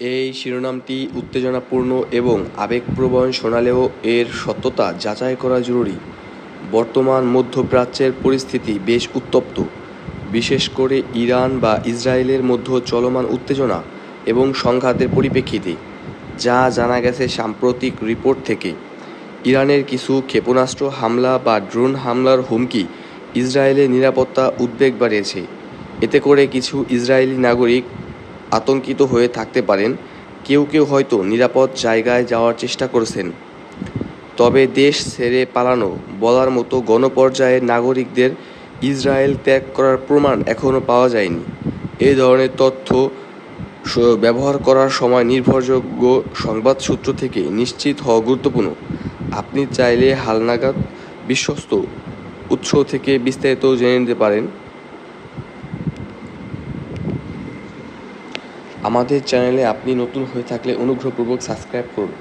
এই শিরোনামটি উত্তেজনাপূর্ণ এবং আবেগপ্রবণ শোনালেও এর সত্যতা যাচাই করা জরুরি। বর্তমান মধ্যপ্রাচ্যের পরিস্থিতি বেশ উত্তপ্ত। বিশেষ করে ইরান বা ইসরায়েলের মধ্যে চলমান উত্তেজনা এবং সংঘাতের পরিপ্রেক্ষিতে, যা জানা গেছে সাম্প্রতিক রিপোর্ট থেকে। ইরানের কিছু ক্ষেপণাস্ত্র হামলা বা ড্রোন হামলার হুমকি ইসরায়েলের নিরাপত্তা উদ্বেগ বাড়িয়েছে। এতে করে কিছু ইসরায়েলি নাগরিক আতঙ্কিত হয়ে থাকতে পারেন। কেউ কেউ হয়তো নিরাপদ জায়গায় যাওয়ার চেষ্টা করেছেন। তবে দেশ ছেড়ে পালানো বলার মতো গণপর্যায়ের নাগরিকদের ইসরায়েল ত্যাগ করার প্রমাণ এখনও পাওয়া যায়নি। এ ধরনের তথ্য ব্যবহার করার সময় নির্ভরযোগ্য সংবাদ সূত্র থেকে নিশ্চিত হওয়া গুরুত্বপূর্ণ। আপনি চাইলে হালনাগাদ বিশ্বস্ত উৎস থেকে বিস্তারিত জেনে নিতে পারেন। আমাদের চ্যানেলে আপনি নতুন হয়ে থাকলে অনুগ্রহপূর্বক সাবস্ক্রাইব করুন।